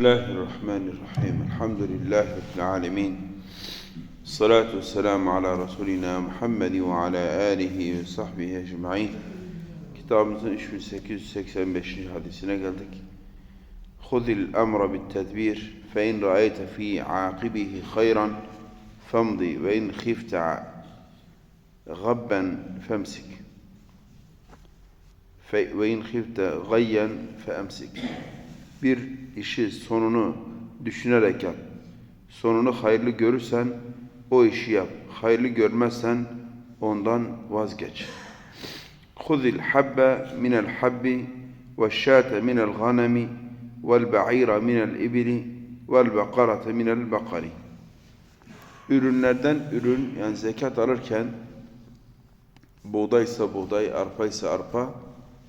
بسم الله الرحمن الرحيم الحمد لله رب العالمين الصلاة والسلام على رسولنا محمد وعلى آله وصحبه أجمعين كتابنا 3885 حديثنا قلتك خذ الأمر بالتدبير فإن رأيت في عاقبه خيرا فامضي وإن خفت غبا فامسك وإن خفت غيا فأمسك bir işi sonunu düşünerek yap. Sonunu hayırlı görürsen o işi yap. Hayırlı görmezsen ondan vazgeç. Khudil habbe minel habbi ve şate minel ganemi vel ba'ira minel ibili vel bakarate minel bakari. Ürünlerden ürün yani zekat alırken buğdaysa buğday, arpaysa arpa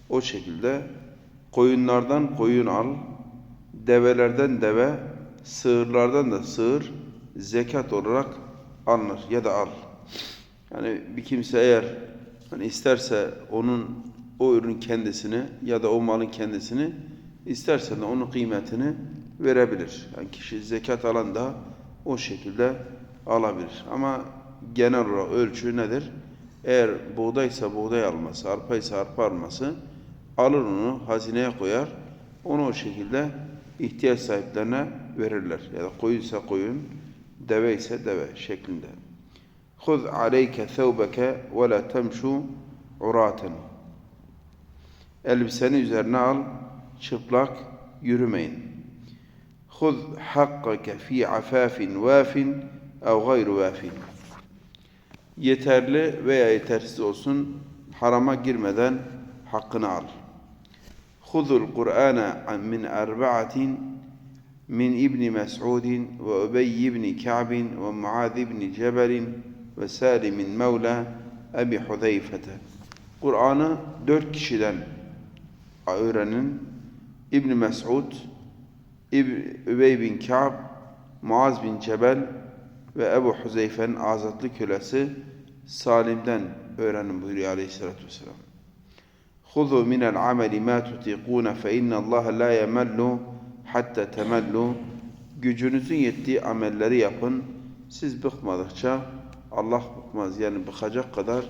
o şekilde koyunlardan koyun al, develerden deve, sığırlardan da sığır zekat olarak alınır ya da al. Yani bir kimse eğer hani isterse onun o ürün kendisini ya da o malın kendisini isterse de onun kıymetini verebilir. Yani kişi zekat alan da o şekilde alabilir. Ama genel olarak ölçü nedir? Eğer buğdaysa buğday alması, arpaysa arpa alması alır onu hazineye koyar. Onu o şekilde ihtiyaç sahiplerine verirler. Ya da koyunsa koyun, deve ise deve şeklinde. Aleyke thawbeke ve la temşu uraten. Elbiseni üzerine al, çıplak yürümeyin. Khuz hakkake fi afafin vafin ev gayru vafin. Yeterli veya yetersiz olsun, harama girmeden hakkını al. Huzul Kur'ana min erba'atin min İbn Mes'ud ve Übey ibn Ka'b ve Muaz ibn Cebel ve Salim Mevla Ebi Huzeyfe'te. Kur'an'ı dört kişiden öğrenin. İbn Mes'ud, Übey bin Ka'b, Muaz bin Cebel ve Ebu Huzeyfe'nin azatlı kölesi Salim'den öğrenin buyuruyor aleyhissalatü vesselam. خذوا من العمل ما تطيقون فإن الله لا يمل حتى تملوا gücünüzün yettiği amelleri yapın. Siz bıkmadıkça Allah bıkmaz. Yani bıkacak kadar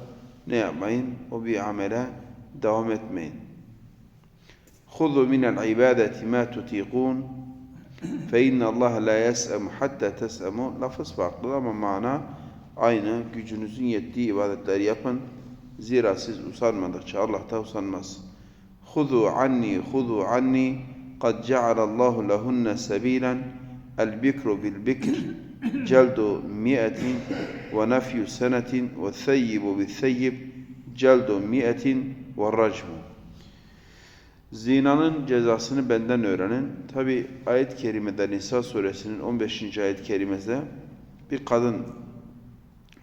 ne yapmayın? O bir amele devam etmeyin. خذوا من العبادة ما تطيقون فإن الله لا يسأم حتى تسأموا lafız farklı ama mana aynı. Gücünüzün yettiği ibadetleri yapın. Zira siz usanmadıkça Allah da usanmaz. Huzu anni, huzu anni, kad cealallahu lehunne sebilen, el bikru bil bikr, celdu mi'etin ve nefyu senetin ve theyyibu bil theyyib, celdu mi'etin ve racmu. Zinanın cezasını benden öğrenin. Tabi ayet-i kerimede Nisa suresinin 15. ayet-i kerimesinde bir kadın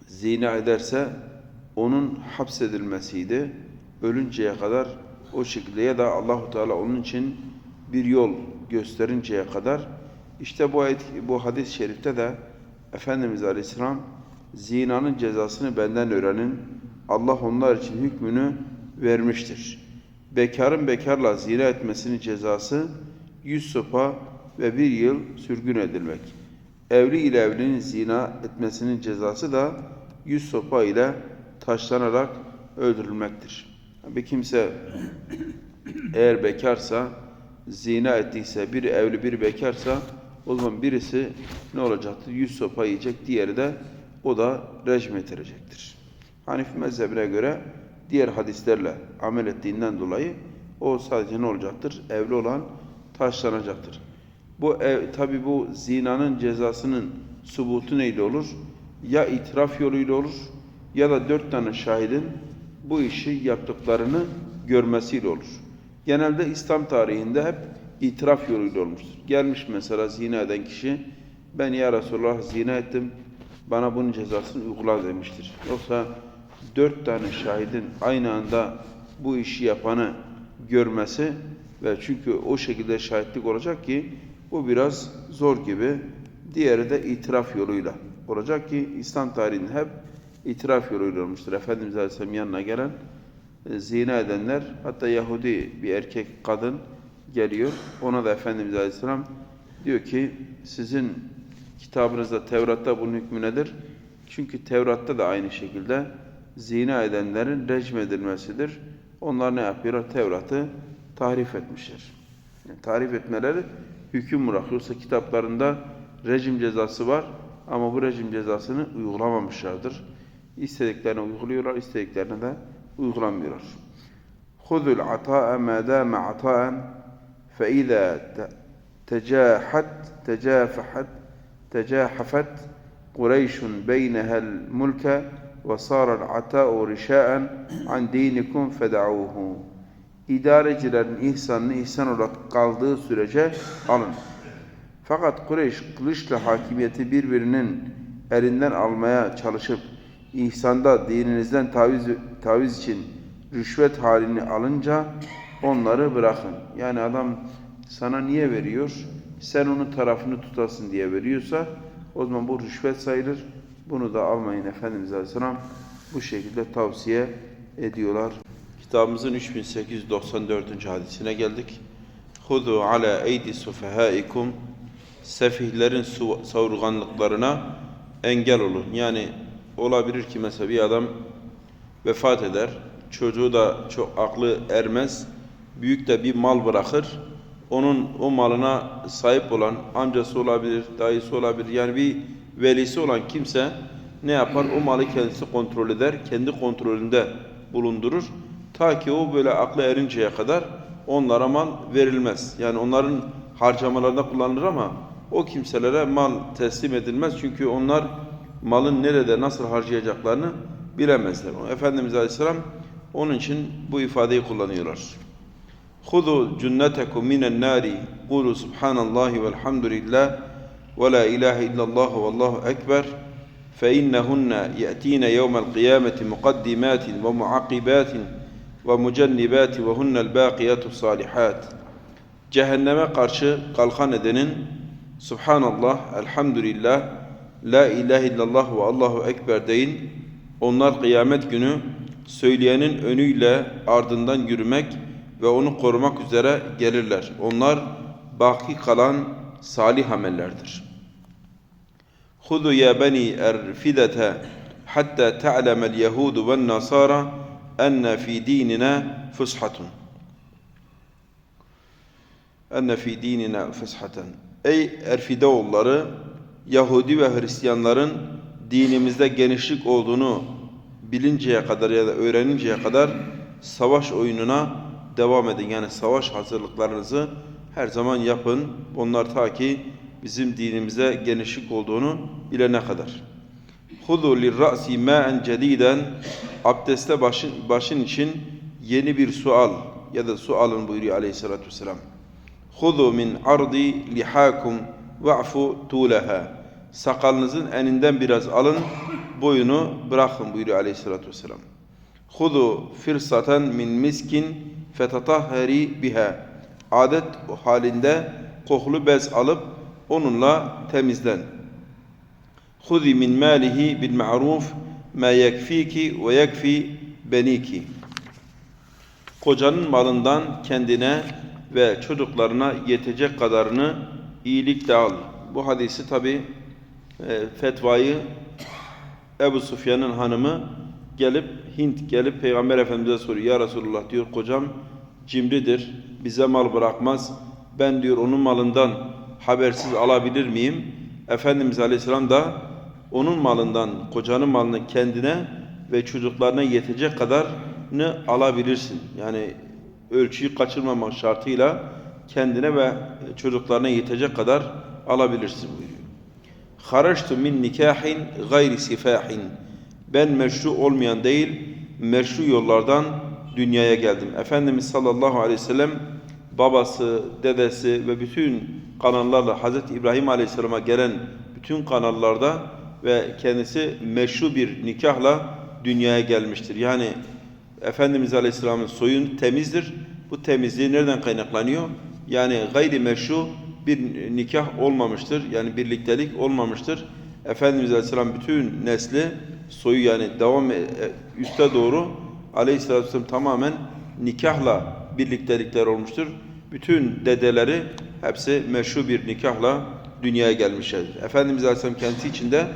zina ederse onun hapsedilmesiydi. Ölünceye kadar o şekilde ya da Allahu Teala onun için bir yol gösterinceye kadar işte bu ayet, bu hadis-i şerifte de Efendimiz Aleyhisselam zinanın cezasını benden öğrenin. Allah onlar için hükmünü vermiştir. Bekarın bekarla zina etmesinin cezası yüz sopa ve bir yıl sürgün edilmek. Evli ile evlinin zina etmesinin cezası da yüz sopa ile taşlanarak öldürülmektir. Bir kimse eğer bekarsa, zina ettiyse, biri evli biri bekarsa o zaman birisi ne olacaktır? Yüz sopa yiyecek, diğeri de o da rejim ettirecektir. Hanifi mezhebine göre diğer hadislerle amel ettiğinden dolayı o sadece ne olacaktır? Evli olan taşlanacaktır. Bu ev, tabi bu zinanın cezasının subutu neyle olur? Ya itiraf yoluyla olur ya da dört tane şahidin bu işi yaptıklarını görmesiyle olur. Genelde İslam tarihinde hep itiraf yoluyla olmuştur. Gelmiş mesela zina eden kişi, ben ya Resulullah zina ettim, bana bunun cezasını uygula demiştir. Yoksa dört tane şahidin aynı anda bu işi yapanı görmesi ve çünkü o şekilde şahitlik olacak ki bu biraz zor gibi. Diğeri de itiraf yoluyla olacak ki İslam tarihinde hep itiraf yoluyla olmuştur. Efendimiz Aleyhisselam yanına gelen e, zina edenler hatta Yahudi bir erkek kadın geliyor. Ona da Efendimiz Aleyhisselam Diyor ki sizin kitabınızda Tevrat'ta bunun hükmü nedir? Çünkü Tevrat'ta da aynı şekilde zina edenlerin recm edilmesidir. Onlar ne yapıyorlar? Tevrat'ı tahrif etmişler. Yani tahrif etmeleri hüküm bırakıyor. Yoksa kitaplarında rejim cezası var ama bu rejim cezasını uygulamamışlardır. İstediklerini uyguluyorlar, istediklerini de uygulamıyorlar. خذوا العطاء ما دام عطاء فإذا ت- تجاحت تجافحت تجاحفت قريش بينها الملك وصار العطاء رشاء عن دينكم فدعوه İdarecilerin ihsanını ihsan olarak kaldığı sürece alın. Fakat Kureyş kılıçla hakimiyeti birbirinin elinden almaya çalışıp ihsanda dininizden taviz, taviz için rüşvet halini alınca onları bırakın. Yani adam sana niye veriyor? Sen onun tarafını tutasın diye veriyorsa o zaman bu rüşvet sayılır. Bunu da almayın Efendimiz Aleyhisselam bu şekilde tavsiye ediyorlar. Kitabımızın 3894. hadisine geldik. Hudu ala eydi sufahaikum sefihlerin savurganlıklarına engel olun. Yani olabilir ki mesela bir adam vefat eder. Çocuğu da çok aklı ermez. Büyük de bir mal bırakır. Onun o malına sahip olan amcası olabilir, dayısı olabilir. Yani bir velisi olan kimse ne yapar? O malı kendisi kontrol eder. Kendi kontrolünde bulundurur. Ta ki o böyle aklı erinceye kadar onlara mal verilmez. Yani onların harcamalarında kullanılır ama o kimselere mal teslim edilmez. Çünkü onlar malın nerede nasıl harcayacaklarını bilemezler. Efendimiz Aleyhisselam onun için bu ifadeyi kullanıyorlar. خذوا جنتكم من النار قولوا سبحان الله والحمد لله ولا إله إلا الله والله أكبر فإنهن يأتين يوم القيامة مقدمات ومعقبات ومجنبات وهن الباقيات الصالحات Cehenneme karşı kalkan edenin Subhanallah, Elhamdülillah, La ilahe illallah ve Allahu Ekber deyin. Onlar kıyamet günü söyleyenin önüyle ardından yürümek ve onu korumak üzere gelirler. Onlar baki kalan salih amellerdir. Hudu ya bani erfidete hatta ta'lemel yehudu ve nasara enne fi dinine fushatun. Enne fi dinine fushaten. Ey Erfideoğulları Yahudi ve Hristiyanların dinimizde genişlik olduğunu bilinceye kadar ya da öğreninceye kadar savaş oyununa devam edin. Yani savaş hazırlıklarınızı her zaman yapın. Onlar ta ki bizim dinimize genişlik olduğunu bilene kadar. Hudu lirra'si ma'en cediden abdeste başın, başın için yeni bir su ya da su buyuruyor aleyhissalatü vesselam. Hudu min ardi lihakum va'fu tuleha. Sakalınızın eninden biraz alın, boyunu bırakın buyuruyor aleyhissalatü vesselam. Hudu firsaten min miskin fetatahheri biha. Adet halinde koklu bez alıp onunla temizlen. Hudi min malihi bil ma'ruf ma yekfiki ve yekfi beniki. Kocanın malından kendine ve çocuklarına yetecek kadarını iyilikle al. Bu hadisi tabi e, fetvayı Ebu Sufyan'ın hanımı gelip Hint gelip Peygamber Efendimiz'e soruyor. Ya Resulullah diyor kocam cimridir. Bize mal bırakmaz. Ben diyor onun malından habersiz alabilir miyim? Efendimiz Aleyhisselam da onun malından, kocanın malını kendine ve çocuklarına yetecek kadarını alabilirsin. Yani ölçüyü kaçırmamak şartıyla kendine ve çocuklarına yetecek kadar alabilirsin buyuruyor. Haraçtu min nikahin gayri sifahin. Ben meşru olmayan değil, meşru yollardan dünyaya geldim. Efendimiz sallallahu aleyhi ve sellem babası, dedesi ve bütün kanallarla Hazreti İbrahim aleyhisselama gelen bütün kanallarda ve kendisi meşru bir nikahla dünyaya gelmiştir. Yani Efendimiz Aleyhisselam'ın soyun temizdir. Bu temizliği nereden kaynaklanıyor? Yani gayri meşru bir nikah olmamıştır. Yani birliktelik olmamıştır. Efendimiz Aleyhisselam bütün nesli soyu yani devam e- üste doğru Aleyhisselatü Vesselam tamamen nikahla birliktelikler olmuştur. bütün dedeleri hepsi meşru bir nikahla dünyaya gelmişlerdir. Efendimiz Aleyhisselam kendisi için de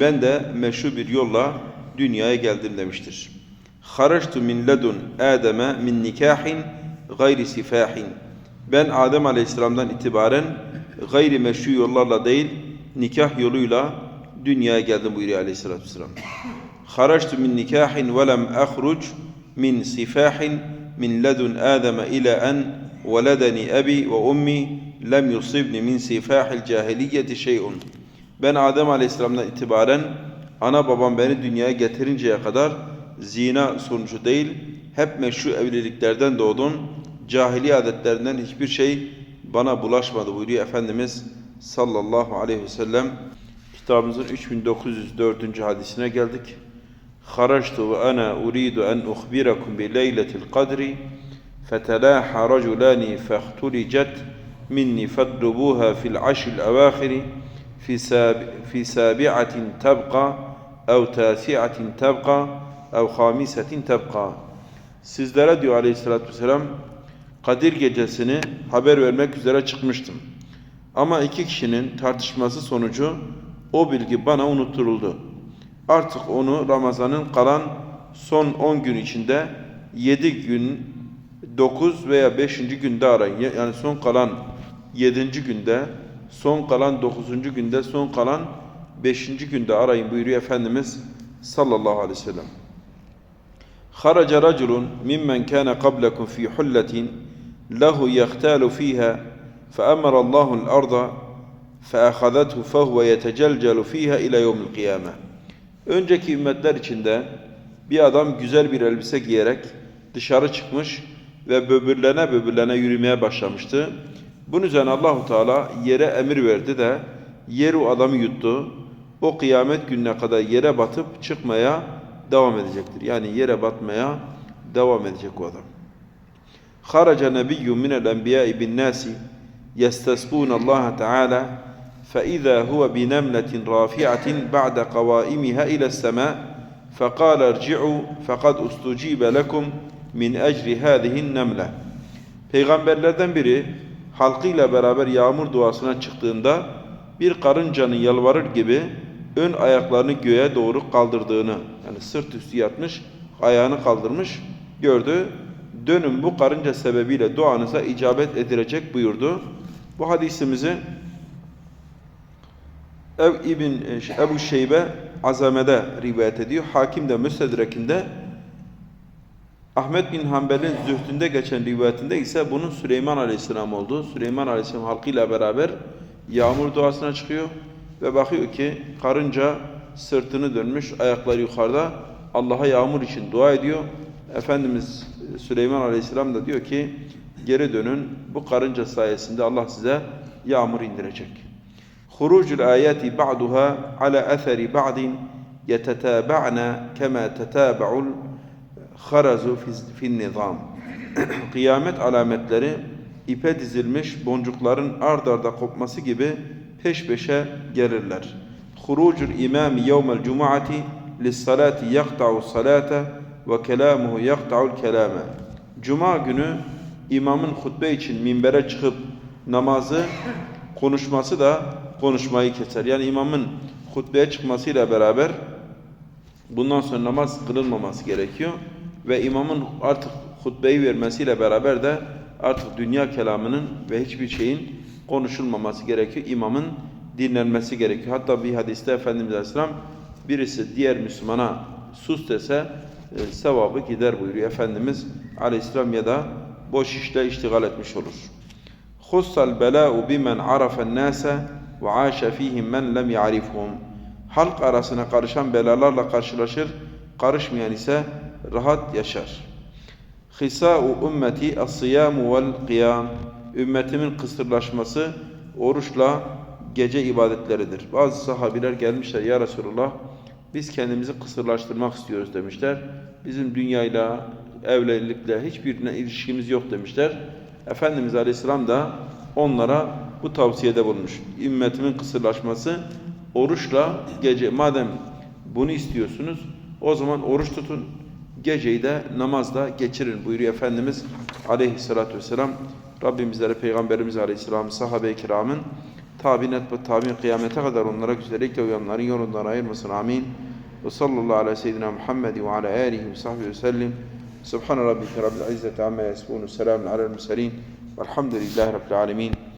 ben de meşru bir yolla dünyaya geldim demiştir. Haraçtu min ledun Adem'e min nikahin gayri sifahin. Ben Adem Aleyhisselam'dan itibaren gayri meşru yollarla değil, nikah yoluyla dünyaya geldim buyuruyor Aleyhisselatü Vesselam. Haraçtu min nikahin ve lem ahruc min sifahin min ledun Adem'e ila en veledeni abi ve ummi lem yusibni min sifahil cahiliyeti şey'un. Ben Adem Aleyhisselam'dan itibaren ana babam beni dünyaya getirinceye kadar zina sonucu değil, hep meşru evliliklerden doğdum cahili adetlerinden hiçbir şey bana bulaşmadı buyuruyor Efendimiz sallallahu aleyhi ve sellem. Kitabımızın 3904. hadisine geldik. Haractu ve ana uridu en uhbirakum bi leyletil kadri fetelaha raculani fehtulicet minni fadlubuha fil aşil avâhiri fi sabi'atin tebqa ev tâsi'atin tebqa ev hamisetin tebqa. Sizlere diyor aleyhissalatü vesselam Kadir gecesini haber vermek üzere çıkmıştım. Ama iki kişinin tartışması sonucu o bilgi bana unutturuldu. Artık onu Ramazan'ın kalan son 10 gün içinde 7 gün 9 veya 5. günde arayın. Ya- Yani son kalan 7. günde, son kalan 9. günde, son kalan 5. günde arayın buyuruyor Efendimiz sallallahu aleyhi ve sellem. خرج رجل ممن كان قبلكم في حلة له يختال فيها فأمر الله الأرض فأخذته فهو يتجلجل فيها إلى يوم القيامة. Önceki ümmetler içinde bir adam güzel bir elbise giyerek dışarı çıkmış ve böbürlene böbürlene yürümeye başlamıştı. Bunun üzerine Allahu Teala yere emir verdi de yer o adamı yuttu. O kıyamet gününe kadar yere batıp çıkmaya devam edecektir. Yani yere batmaya devam edecek o adam. خرج نبي من الأنبياء بالناس يستسقون الله تعالى فإذا هو بنملة رافعة بعد قوائمها إلى السماء فقال ارجعوا فقد استجيب لكم min ecri hâzihin nemle. Peygamberlerden biri halkıyla beraber yağmur duasına çıktığında bir karıncanın yalvarır gibi ön ayaklarını göğe doğru kaldırdığını yani sırt üstü yatmış ayağını kaldırmış gördü. Dönün bu karınca sebebiyle duanıza icabet edilecek buyurdu. Bu hadisimizi Ev İbn Ebu Şeybe Azame'de rivayet ediyor. Hakim de Müstedrek'inde Ahmet bin Hanbel'in zühdünde geçen rivayetinde ise bunun Süleyman Aleyhisselam olduğu. Süleyman Aleyhisselam halkıyla beraber yağmur duasına çıkıyor ve bakıyor ki karınca sırtını dönmüş, ayakları yukarıda Allah'a yağmur için dua ediyor. Efendimiz Süleyman Aleyhisselam da diyor ki geri dönün bu karınca sayesinde Allah size yağmur indirecek. Hurucul ayati ba'duha ala athari ba'din yetetaba'na kema tetaba'ul harazu fi- fin nizam. Kıyamet alametleri ipe dizilmiş boncukların ard arda kopması gibi peş peşe gelirler. Hurucul imami yevmel cum'ati lissalati yakta'u salate ve kelamuhu yakta'ul kelame. Cuma günü imamın hutbe için minbere çıkıp namazı konuşması da konuşmayı keser. Yani imamın hutbeye çıkmasıyla beraber Bundan sonra namaz kılınmaması gerekiyor ve imamın artık hutbeyi vermesiyle beraber de artık dünya kelamının ve hiçbir şeyin konuşulmaması gerekiyor. İmamın dinlenmesi gerekiyor. Hatta bir hadiste Efendimiz Aleyhisselam birisi diğer Müslümana sus dese e, sevabı gider buyuruyor Efendimiz Aleyhisselam ya da boş işle iştigal etmiş olur. Hussal belâ'u bimen arafen nâse ve âşe fîhim men lem ya'rifhum. Halk arasına karışan belalarla karşılaşır, karışmayan ise rahat yaşar. Hisâ'u ümmeti as-siyâmu vel kıyâm. Ümmetimin kısırlaşması oruçla gece ibadetleridir. Bazı sahabiler gelmişler ya Resulullah biz kendimizi kısırlaştırmak istiyoruz demişler. Bizim dünyayla, evlilikle hiçbirine ilişkimiz yok demişler. Efendimiz Aleyhisselam da onlara bu tavsiyede bulmuş. Ümmetimin kısırlaşması oruçla gece madem bunu istiyorsunuz o zaman oruç tutun. Geceyi de namazda geçirin buyuruyor Efendimiz Aleyhisselatü Vesselam Rabbim bizlere Peygamberimiz Aleyhisselam, sahabe-i kiramın, tabi'in etbe tabi'in kıyamete kadar onlara güzellikle uyanların yolundan ayırmasın. Amin. Ve sallallahu ala seyyidina Muhammed ve ala alihi ve sahbihi ve sellim. Subhane rabbike rabbil izzeti amma yasifun. Selamun alel murselin. Velhamdülillahi rabbil alemin.